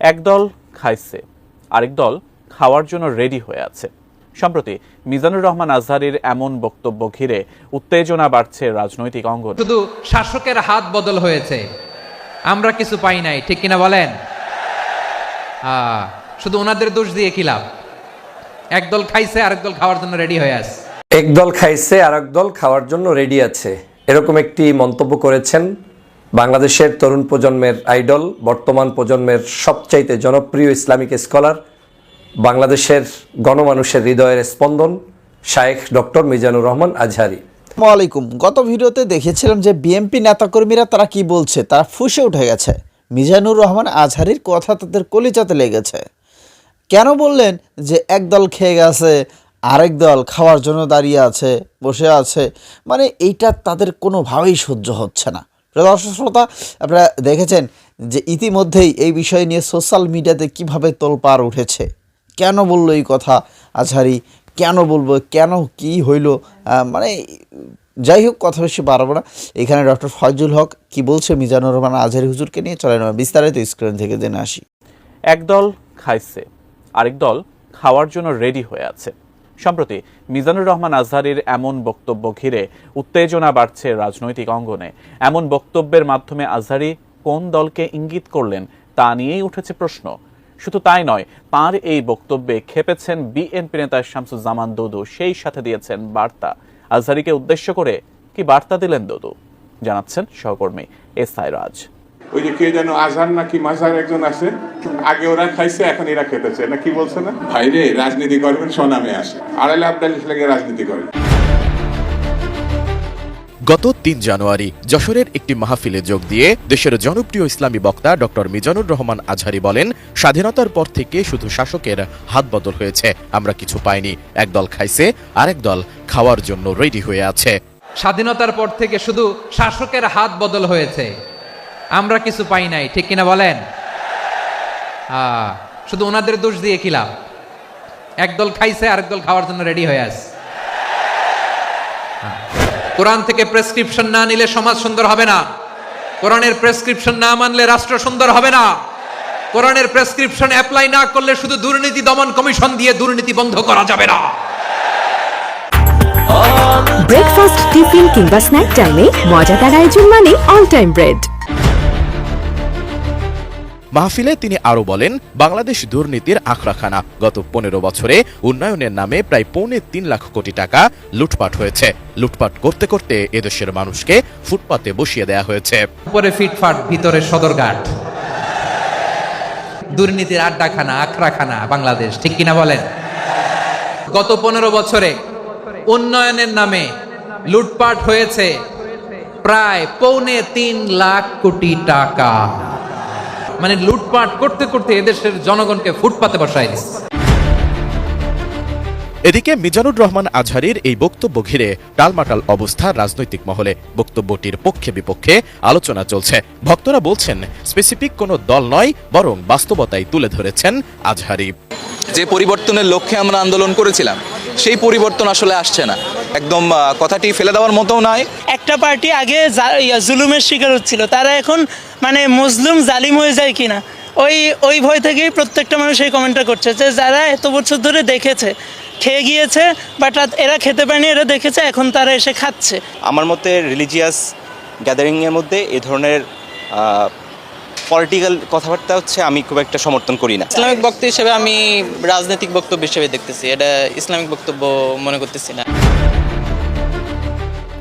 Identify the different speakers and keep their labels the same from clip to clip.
Speaker 1: একদল খাইছে আরেক দল খাওয়ার জন্য রেডি হয়ে আছে। সম্প্রতি মিজানুর রহমান আজহারির এমন বক্তব্য ঘিরে উত্তেজনা বাড়ছে রাজনৈতিক অঙ্গনে।
Speaker 2: শুধু শাসকের হাত বদল হয়েছে। আমরা কিছু পাই নাই ঠিক কিনা বলেন? আহ, শুধু ওনাদের দোষ দিয়ে কি লাভ? একদল খাইছে আরেক দল খাওয়ার জন্য রেডি হয়ে আছে।
Speaker 3: একদল খাইছে আর দল খাওয়ার জন্য রেডি আছে। এরকম একটি মন্তব্য করেছেন বাংলাদেশের তরুণ প্রজন্মের আইডল, বর্তমান প্রজন্মের সবচাইতে জনপ্রিয় ইসলামিক স্কলার, বাংলাদেশের গণমানুষের হৃদয়ের স্পন্দন, শায়েখ ডক্টর মিজানুর রহমান আজহারি।
Speaker 4: আলাইকুম গত ভিডিওতে দেখেছিলাম যে বিএনপি নেতাকর্মীরা তারা কি বলছে, তারা ফুসে উঠে গেছে। মিজানুর রহমান আজহারির কথা তাদের কলিজাতে লেগেছে। কেন বললেন যে একদল খেয়ে গেছে, আরেক দল খাওয়ার জন্য দাঁড়িয়ে আছে, বসে আছে? মানে এইটা তাদের কোনোভাবেই সহ্য হচ্ছে না। দর্শক শ্রোতা, আপনারা দেখেছেন যে ইতিমধ্যেই এই বিষয় নিয়ে সোশ্যাল মিডিয়াতে কীভাবে তোলপাড় উঠেছে। কেন বলল এই কথা আজহারি? কেন বলব? কেন কি হইল? মানে যাই হোক, কথা বেশি বাড়াবো না। এখানে ডক্টর ফয়জুল হক কি বলছে মিজানুর রহমান আজহারি হুজুরকে নিয়ে? চলেন আমরা বিস্তারিত স্ক্রিন থেকে জেনে আসি।
Speaker 1: একদল খাইছে, আরেক দল খাওয়ার জন্য রেডি হয়ে আছে। সম্প্রতি মিজানুর রহমান আজহারির এমন বক্তব্য ঘিরে উত্তেজনা বাড়ছে রাজনৈতিক অঙ্গনে। এমন বক্তব্যের মাধ্যমে আজহারি কোন দলকে ইঙ্গিত করলেন তা নিয়েই উঠেছে প্রশ্ন। শুধু তাই নয়, তার এই বক্তব্যে খেপেছেন বিএনপি নেতা শামসুজ্জামান দুদু, সেই সাথে দিয়েছেন বার্তা। আজহারিকে উদ্দেশ্য করে কি বার্তা দিলেন দুদু? জানাচ্ছেন সহকর্মী এস আই রাজ।
Speaker 5: ওই যে কে যেন আজহার নাকি মাঝার একজন আছে আগে ওরা খাইছে এখন এরা খেতেছে। না কি বলছে না? ভাইরে রাজনীতি করবেন স্বনামে আসে। আড়াইলে আবদালিশ লেগে রাজনীতি করেন।
Speaker 6: গত তিন জানুয়ারি যশোরের একটি মাহফিলে যোগ দিয়ে দেশের জনপ্রিয় ইসলামী বক্তা ডক্টর মিজানুর রহমান আজহারি বলেন স্বাধীনতার পর থেকে শুধু শাসকের হাত বদল হয়েছে আমরা কিছু পাইনি। একদল খাইছে আরেক দল খাওয়ার জন্য রেডি হয়ে আছে।
Speaker 2: স্বাধীনতার পর থেকে শুধু শাসকের হাত বদল হয়েছে। আমরা কিছু পাই নাই ঠিক কিনা বলেন? আহ, শুধু ওনাদের দোষ দিয়ে লাভ? একদল খাইছে আরেক দল খাওয়ার জন্য রেডি হয়ে হ্যাঁ। কোরআন থেকে প্রেসক্রিপশন না নিলে সমাজ সুন্দর হবে না। কোরআনের প্রেসক্রিপশন না মানলে রাষ্ট্র সুন্দর হবে না। কোরআনের প্রেসক্রিপশন অ্যাপ্লাই না করলে শুধু দুর্নীতি দমন কমিশন দিয়ে দুর্নীতি বন্ধ করা যাবে না।
Speaker 7: ব্রেকফাস্ট টিফিন কিংবা স্ন্যাক টাইমে মজাদার আয়োজন মানে অল টাইম ব্রেড
Speaker 6: মাহফিলে তিনি আরও বলেন, বাংলাদেশ দুর্নীতির আখড়াখানা। গত পনেরো বছরে উন্নয়নের নামে প্রায় পৌনে তিন লাখ কোটি টাকা লুটপাট হয়েছে। লুটপাট করতে করতে এদেশের মানুষকে ফুটপাতে বসিয়ে দেয়া হয়েছে।
Speaker 2: উপরে ফিটফাট, ভিতরে সদরঘাট। দুর্নীতির আড্ডাখানা, আখড়াখানা বাংলাদেশ, ঠিক কিনা বলেন? গত পনেরো বছরে উন্নয়নের নামে লুটপাট হয়েছে প্রায় পৌনে তিন লাখ কোটি টাকা। মানে লুটপাট করতে করতে এদেশের জনগণকে ফুটপাতে বসায় দিচ্ছে।
Speaker 6: এদিকে মিজানুর রহমান আজহারির এই বক্তব্য ঘিরে টালমাটাল অবস্থা রাজনৈতিক মহলে। বক্তব্যটির পক্ষে বিপক্ষে আলোচনা চলছে। ভক্তরা বলছেন স্পেসিফিক কোনো দল নয় বরং বাস্তবতাই তুলে ধরেছেন আজহারি।
Speaker 8: যে পরিবর্তনের লক্ষ্যে আমরা আন্দোলন করেছিলাম সেই পরিবর্তন আসলে আসছে না। একদম কথাটি ফেলে দেওয়ার মতো নয়।
Speaker 9: একটা পার্টি আগে জুলুমের শিকার হচ্ছিল তারা এখন মানে মুসলিম জালিম হয়ে যায় কিনা? ওই ওই ভয় থেকেই প্রত্যেকটা মানুষ এই কমেন্টটা করছে যে যারা এত বছর ধরে দেখেছে খেয়ে গিয়েছে বাট এরা খেতে পায়নি এরা দেখেছে এখন তারা এসে খাচ্ছে।
Speaker 10: আমার মতে রিলিজিয়াস গ্যাদারিংয়ের মধ্যে এ ধরনের পলিটিক্যাল কথাবার্তা হচ্ছে আমি খুব একটা সমর্থন করি না।
Speaker 9: ইসলামিক বক্তব্য হিসেবে আমি রাজনৈতিক বক্তব্য হিসেবে দেখতেছি এটা ইসলামিক বক্তব্য মনে করতেছি না।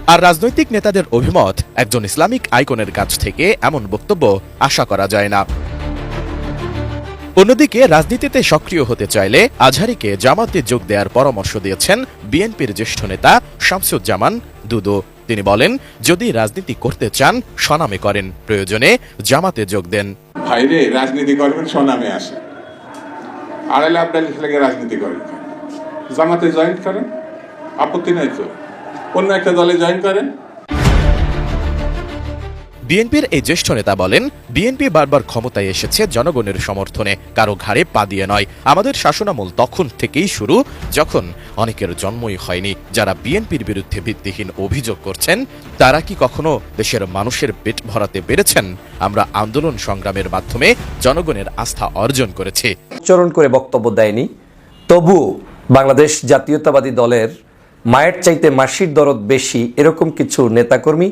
Speaker 6: আর রাজনৈতিক নেতাদের অভিমত, একজন ইসলামিক আইকনের কাছ থেকে এমন বক্তব্য আশা করা যায় না। অন্যদিকে, রাজনীতিতে সক্রিয় হতে চাইলে আজহারিকে জামাতে যোগ দেওয়ার পরামর্শ দিয়েছেন বিএনপির জ্যেষ্ঠ নেতা শামসুজ্জামান দুদু। তিনি বলেন, যদি রাজনীতি করতে চান, স্বনামে করেন, প্রয়োজনে জামাতে যোগ দেন।
Speaker 5: ভাইরে রাজনীতি করবেন, স্বনামে আসে আড়াইলে লেগে রাজনীতি করেন জামাতে জয়েন করেন? আপত্তি নাই তো। অন্য একটা দলে জয়েন করেন।
Speaker 6: বিএনপির এই জ্যেষ্ঠ নেতা বলেন বিএনপি বারবার ক্ষমতায় এসেছে জনগণের সমর্থনে কারও ঘাড়ে পা দিয়ে নয়। আমাদের শাসনামল তখন থেকেই শুরু যখন অনেকের জন্মই হয়নি। যারা বিএনপির বিরুদ্ধে ভিত্তিহীন অভিযোগ করছেন তারা কি কখনো দেশের মানুষের পেট ভরাতে পেরেছেন? আমরা আন্দোলন সংগ্রামের মাধ্যমে জনগণের আস্থা অর্জন করেছি।
Speaker 3: চরণ করে বক্তব্য দেয়নি। তবু বাংলাদেশ জাতীয়তাবাদী দলের মায়ের চাইতে মাসির দরদ বেশি এরকম কিছু নেতাকর্মী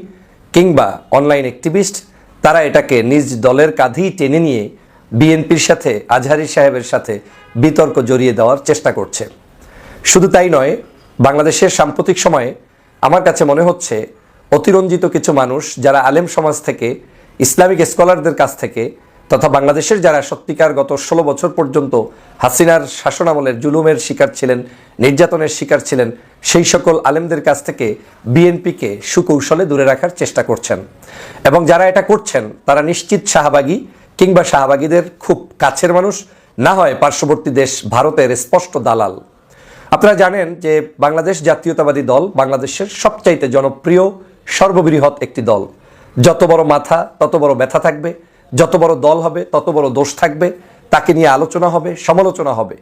Speaker 3: কিংবা অনলাইন অ্যাক্টিভিস্ট তারা এটাকে নিজ দলের কাঁধেই টেনে নিয়ে বিএনপির সাথে, আজহারি সাহেবের সাথে বিতর্ক জড়িয়ে দেওয়ার চেষ্টা করছে। শুধু তাই নয়, বাংলাদেশের সাম্প্রতিক সময়ে আমার কাছে মনে হচ্ছে, অতিরঞ্জিত কিছু মানুষ যারা আলেম সমাজ থেকে, ইসলামিক স্কলারদের কাছ থেকে তথা বাংলাদেশের যারা সত্যিকার গত ষোলো বছর পর্যন্ত হাসিনার শাসনামলের জুলুমের শিকার ছিলেন, নির্যাতনের শিকার ছিলেন, সেই সকল আলেমদের কাছ থেকে বিএনপিকে সুকৌশলে দূরে রাখার চেষ্টা করছেন। এবং যারা এটা করছেন, তারা নিশ্চিত শাহবাগী কিংবা শাহবাগীদের খুব কাছের মানুষ, না হয় পার্শ্ববর্তী দেশ ভারতের স্পষ্ট দালাল। আপনারা জানেন যে বাংলাদেশ জাতীয়তাবাদী দল বাংলাদেশের সবচাইতে জনপ্রিয়, সর্ববৃহৎ একটি দল। যত বড় মাথা, তত বড় ব্যথা থাকবে। যত বড় দল হবে, তত বড় দোষ থাকবে, তাকে নিয়ে আলোচনা হবে, সমালোচনা হবে।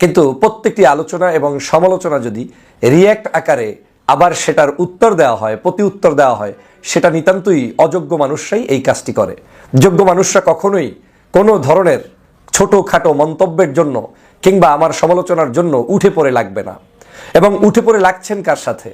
Speaker 3: কিন্তু প্রত্যেকটি আলোচনা এবং সমালোচনা যদি রিয়্যাক্ট আকারে আবার সেটার উত্তর দেওয়া হয়, প্রতি উত্তর দেওয়া হয়, সেটা নিতান্তই অযোগ্য মানুষরাই এই কাজটি করে। যোগ্য মানুষরা কখনোই কোনো ধরনের ছোটোখাটো মন্তব্যের জন্য কিংবা আমার সমালোচনার জন্য উঠে পড়ে লাগবে না। এবং উঠে পড়ে লাগছেন কার সাথে?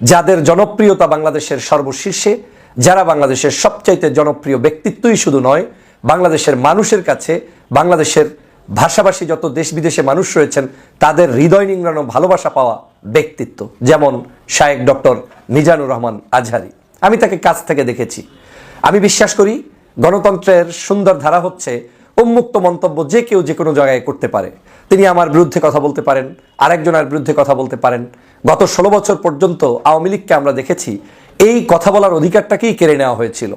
Speaker 3: যাদের জনপ্রিয়তা বাংলাদেশের সর্বশীর্ষে যারা বাংলাদেশের সবচাইতে জনপ্রিয় ব্যক্তিত্বই শুধু নয়, বাংলাদেশের মানুষের কাছে, বাংলাদেশের ভাষাভাষী যত দেশ বিদেশে মানুষ রয়েছেন, তাদের হৃদয় নিংড়ানো ভালোবাসা পাওয়া ব্যক্তিত্ব, যেমন শায়েক ডক্টর মিজানুর রহমান আজহারি। আমি তাকে কাছ থেকে দেখেছি। আমি বিশ্বাস করি, গণতন্ত্রের সুন্দর ধারা হচ্ছে উন্মুক্ত মন্তব্য যে কেউ যে কোনো জায়গায় করতে পারে। তিনি আমার বিরুদ্ধে কথা বলতে পারেন, আরেকজনের বিরুদ্ধে কথা বলতে পারেন। গত ষোলো বছর পর্যন্ত আওয়ামী লীগকে আমরা দেখেছি এই কথা বলার অধিকারটাকেই কেড়ে নেওয়া হয়েছিল।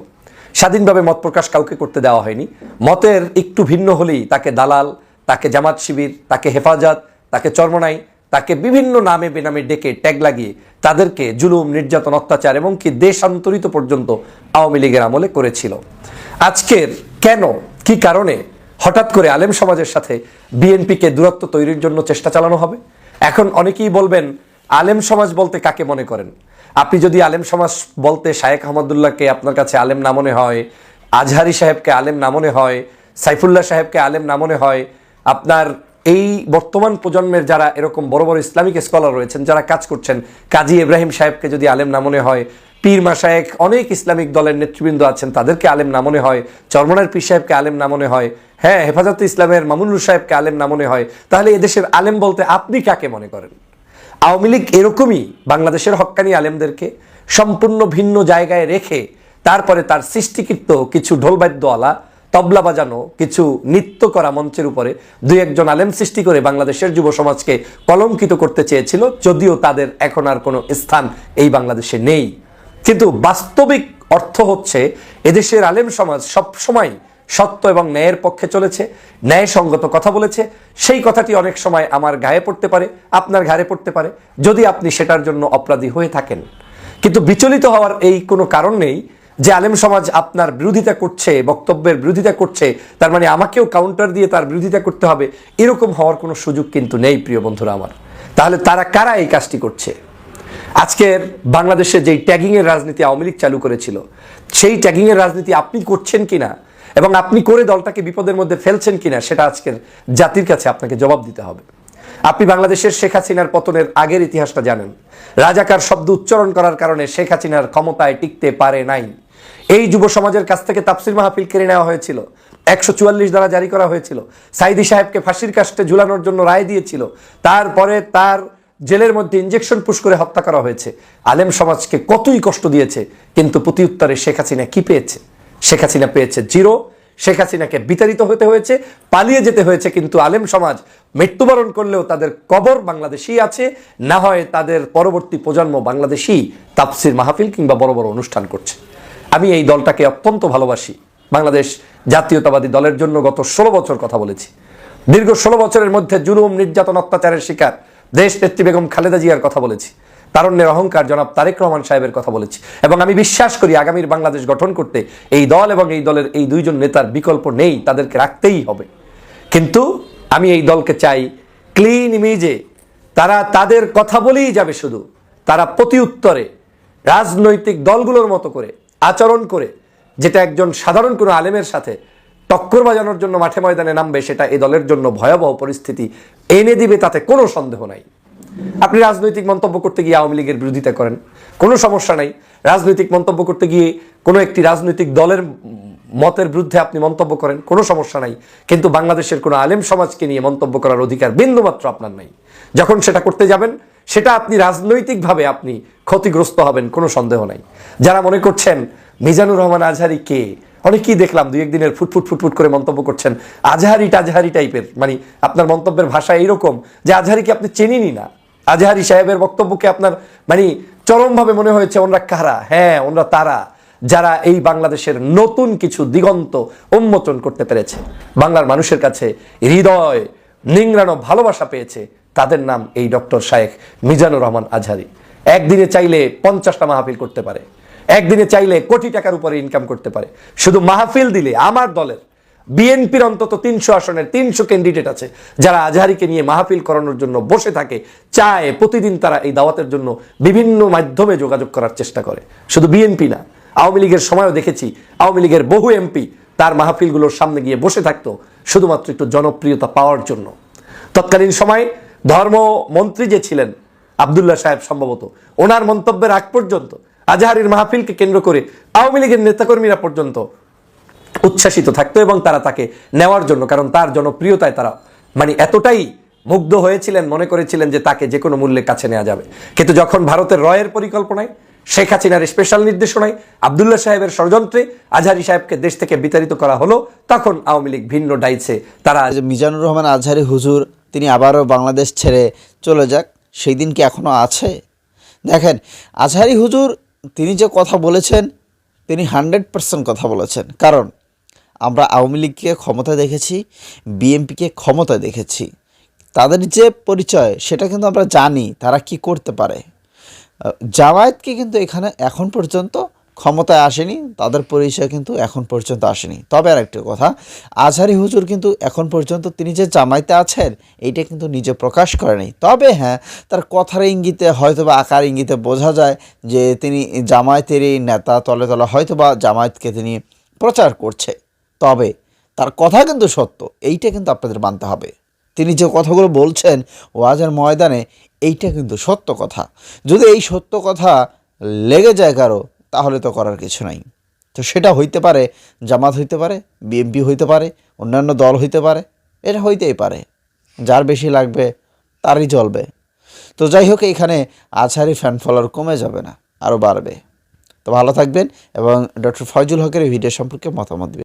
Speaker 3: স্বাধীনভাবে মত প্রকাশ কাউকে করতে দেওয়া হয়নি। মতের একটু ভিন্ন হলেই তাকে দালাল, তাকে জামাত শিবির, তাকে হেফাজত, তাকে চর্মনাই, তাকে বিভিন্ন নামে বেনামে ডেকে ট্যাগ লাগিয়ে তাদেরকে জুলুম, নির্যাতন, অত্যাচার এবং কি দেশান্তরিত পর্যন্ত আওয়ামী লীগের আমলে করেছিল। আজকের কেন, কি কারণে হঠাৎ করে আলেম সমাজের সাথে বিএনপিকে দূরত্ব তৈরির জন্য চেষ্টা চালানো হবে? এখন অনেকেই বলবেন, আলেম সমাজ বলতে কাকে মনে করেন? আপনি যদি আলেম সমাজ বলতে শায়েখ আহমদুল্লাহকে আপনার কাছে আলেম না মনে হয়, আজহারি সাহেবকে আলেম না মনে হয়, সাইফুল্লাহ সাহেবকে আলেম না মনে হয়, আপনার এই বর্তমান প্রজন্মের যারা এরকম বড় বড় ইসলামিক স্কলার রয়েছেন, যারা কাজ করছেন, কাজী ইব্রাহিম সাহেবকে যদি আলেম না মনে হয়, পীর মাসায়েক অনেক ইসলামিক দলের নেতৃবৃন্দ আছেন, তাদেরকে আলেম না মনে হয়, চরমনার পীর সাহেবকে আলেম না মনে হয় হ্যাঁ হেফাজত ইসলামের মামুনুর সাহেবকে আলেম না মনে হয়, তাহলে এদেশের আলেম বলতে আপনি কাকে মনে করেন? আওয়ামী লীগ এরকমই বাংলাদেশের হক্কানি আলেমদেরকে সম্পূর্ণ ভিন্ন জায়গায় রেখে তারপরে তার সৃষ্টিকৃত কিছু ঢোলবাদ্যওয়ালা, তবলা বাজানো, কিছু নৃত্য করা মঞ্চের উপরে দুই একজন আলেম সৃষ্টি করে বাংলাদেশের যুব সমাজকে কলঙ্কিত করতে চেয়েছিল, যদিও তাদের এখন আর কোনো স্থান এই বাংলাদেশে নেই। কিন্তু বাস্তবিক অর্থ হচ্ছে, এদেশের আলেম সমাজ সব সময় সত্য এবং ন্যায়ের পক্ষে চলেছে, ন্যায়সঙ্গত কথা বলেছে। সেই কথাটি অনেক সময় আমার গায়ে পড়তে পারে, আপনার ঘাড়ে পড়তে পারে, যদি আপনি সেটার জন্য অপরাধী হয়ে থাকেন। কিন্তু বিচলিত হওয়ার এই কোনো কারণ নেই যে আলেম সমাজ আপনার বিরোধিতা করছে, বক্তব্যের বিরোধিতা করছে, তার মানে আমাকেও কাউন্টার দিয়ে তার বিরোধিতা করতে হবে, এরকম হওয়ার কোনো সুযোগ কিন্তু নেই, প্রিয় বন্ধুরা আমার। তাহলে তারা কারা এই কাজটি করছে? আজকের বাংলাদেশে যেই ট্যাগিংয়ের রাজনীতি আওয়ামী লীগ চালু করেছিল, সেই ট্যাগিংয়ের রাজনীতি আপনি করছেন কিনা এবং আপনি করে দলটাকে বিপদের মধ্যে ফেলছেন কিনা সেটা আজকের জাতির কাছে আপনাকে জবাব দিতে হবে। আপনি বাংলাদেশের শেখ হাসিনার পতনের আগের ইতিহাসটা জানেন। রাজাকার শব্দ উচ্চারণ করার কারণে শেখ হাসিনার ক্ষমতায় টিকতে পারে নাই। এই যুব সমাজের কাছ থেকে তাফসির মাহফিল কেড়ে নেওয়া হয়েছিল। একশো চুয়াল্লিশ দ্বারা জারি করা হয়েছিল। সাইদি সাহেবকে ফাঁসির কাস্টে ঝুলানোর জন্য রায় দিয়েছিল। তারপরে তার জেলের মধ্যে ইঞ্জেকশন পুশ করে হত্যা করা হয়েছে। আলেম সমাজকে কতই কষ্ট দিয়েছে, কিন্তু প্রতি উত্তরে শেখ হাসিনা কি পেয়েছে? শেখ হাসিনা পেয়েছে জিরো। শেখ হাসিনাকে বিতাড়িত হতে হয়েছে, পালিয়ে যেতে হয়েছে কিন্তু আলেম সমাজ মৃত্যুবরণ করলেও তাদের কবর বাংলাদেশেই আছে। না হয় তাদের পরবর্তী প্রজন্ম বাংলাদেশি তাপসির মাহফিল কিংবা বড় বড় অনুষ্ঠান করছে। আমি এই দলটাকে অত্যন্ত ভালোবাসি। বাংলাদেশ জাতীয়তাবাদী দলের জন্য গত ষোলো বছর কথা বলেছি। দীর্ঘ ষোলো বছরের মধ্যে জুলুম, নির্যাতন, অত্যাচারের শিকার দেশ নেত্রী বেগম খালেদা জিয়ার কথা বলেছি। তারণ্যের অহংকার জনাব তারেক রহমান সাহেবের কথা বলেছি। এবং আমি বিশ্বাস করি আগামীর বাংলাদেশ গঠন করতে এই দল এবং এই দলের এই দুইজন নেতার বিকল্প নেই, তাদেরকে রাখতেই হবে। কিন্তু আমি এই দলকে চাই ক্লিন ইমেজে তারা তাদের কথা বলেই যাবে শুধু। তারা প্রতি উত্তরে রাজনৈতিক দলগুলোর মতো করে, আচরণ করে, যেটা একজন সাধারণ কোনো আলেমের সাথে টক্কর বাজানোর জন্য মাঠে ময়দানে নামবে, সেটা এই দলের জন্য ভয়াবহ পরিস্থিতি এনে দিবে, তাতে কোনো সন্দেহ নাই। আপনি রাজনৈতিক মন্তব্য করতে গিয়ে আওয়ামী লীগের বিরোধিতা করেন, কোনো সমস্যা নাই। রাজনৈতিক মন্তব্য করতে গিয়ে কোনো একটি রাজনৈতিক দলের মতের বিরুদ্ধে আপনি মন্তব্য করেন, কোনো সমস্যা নাই। কিন্তু বাংলাদেশের কোনো আলেম সমাজকে নিয়ে মন্তব্য করার অধিকার বিন্দুমাত্র আপনার নাই। যখন সেটা করতে যাবেন, সেটা আপনি রাজনৈতিকভাবে আপনি ক্ষতিগ্রস্ত হবেন, কোনো সন্দেহ নাই। যারা মনে করছেন মিজানুর রহমান আজহারি কে অনেকেই দেখলাম দুই একদিনের ফুটফুট ফুটফুট করে মন্তব্য করছেন, আজহারি টাজহারি টাইপের মানে আপনার মন্তব্যের ভাষা এইরকম যে আজহারিকে আপনি চেনেনই না। আজহারি সাহেবের বক্তব্যকে আপনার মানে চরমভাবে মনে হয়েছে, ওনরা কারা? হ্যাঁ ওনরা তারা, যারা এই বাংলাদেশের নতুন কিছু দিগন্ত উন্মোচন করতে পেরেছে। বাংলার মানুষের কাছে হৃদয়, নিংড়ানো ভালোবাসা পেয়েছে, তাদের নাম এই ডক্টর শায়েখ মিজানুর রহমান আজহারি। একদিনে চাইলে পঞ্চাশটা মাহফিল করতে পারে। একদিনে চাইলে কোটি টাকার উপরে ইনকাম করতে পারে। শুধু মাহফিল দিলে, আমার দলের বিএনপির অন্তত তিনশো আসনের তিনশো ক্যান্ডিডেট আছে। যারা আজহারিকে নিয়ে মাহফিল করানোর জন্য বসে থাকে, চায়, প্রতিদিন তারা এই দাওয়াতের জন্য বিভিন্ন মাধ্যমে যোগাযোগ করার চেষ্টা করে। শুধু বিএনপি না, আওয়ামী লীগের সময়ও দেখেছি, আওয়ামী লীগের বহু এমপি তার মাহফিলগুলোর সামনে গিয়ে বসে থাকতো, শুধুমাত্র একটু জনপ্রিয়তা পাওয়ার জন্য। তৎকালীন সময় ধর্মমন্ত্রী যে ছিলেন, আবদুল্লাহ সাহেব সম্ভবত, ওনার মন্তব্যের আগ পর্যন্ত আজহারির মাহফিলকে কেন্দ্র করে আওয়ামী লীগের নেতাকর্মীরা পর্যন্ত উচ্ছ্বাসিত থাকতো এবং তারা তাকে নেওয়ার জন্য, কারণ তার জনপ্রিয়তায় তারা মানে এতটাই মুগ্ধ হয়েছিলেন, মনে করেছিলেন যে তাকে যে কোনো মূল্যে কাছে নেওয়া যাবে। কিন্তু যখন ভারতের রয়ের পরিকল্পনায়, শেখ হাসিনার স্পেশাল নির্দেশনায় আবদুল্লাহ সাহেবের ষড়যন্ত্রে আজহারি সাহেবকে দেশ থেকে বিতাড়িত করা হলো, তখন আওয়ামী লীগ ভিন্ন ডাইছে। তারা
Speaker 4: মিজানুর রহমান আজহারি হুজুর, তিনি আবারও বাংলাদেশ ছেড়ে চলে যাক, সেই দিন কি এখনও আছে? দেখেন, আজহারি হুজুর, তিনি যে কথা বলেছেন, তিনি হান্ড্রেড পার্সেন্ট কথা বলেছেন। কারণ আমরা আওয়ামী লীগকে ক্ষমতা দেখেছি, বিএনপিকে ক্ষমতা দেখেছি। তাদের যে পরিচয়, সেটা কিন্তু আমরা জানি তারা কি করতে পারে। জামায়াতকে কিন্তু এখানে এখন পর্যন্ত ক্ষমতায় আসেনি, তাদের পরিচয় কিন্তু এখন পর্যন্ত আসেনি। তবে আর একটা কথা, আজহারি হুজুর কিন্তু এখন পর্যন্ত তিনি যে জামাইতে আছেন, এইটা কিন্তু নিজে প্রকাশ করেনি। তবে হ্যাঁ তার কথার ইঙ্গিতে হয়তো বা আকার ইঙ্গিতে বোঝা যায় যে তিনি জামায়াতেরই নেতা তলে তলে হয়তো বা জামায়াতকে তিনি প্রচার করছে। তবে তার কথা কিন্তু সত্য, এইটা কিন্তু আপনাদের মানতে হবে। তিনি যে কথাগুলো বলছেন ওয়াজের ময়দানে, এইটা কিন্তু সত্য কথা। যদি এই সত্য কথা লেগে যায় কারও, তাহলে তো করার কিছু নাই। তো সেটা হইতে পারে, জামাত হইতে পারে, বিএমপি হইতে পারে, অন্যান্য দল হইতে পারে, এটা হইতেই পারে। যার বেশি লাগবে, তারই চলবে তো যাই হোক এখানে আছারি ফ্যান ফলোয়ার কমে যাবে না, আরও বাড়বে। তো ভালো থাকবেন এবং ডক্টর ফয়জুল হকের এই ভিডিও সম্পর্কে মতামত দিবেন।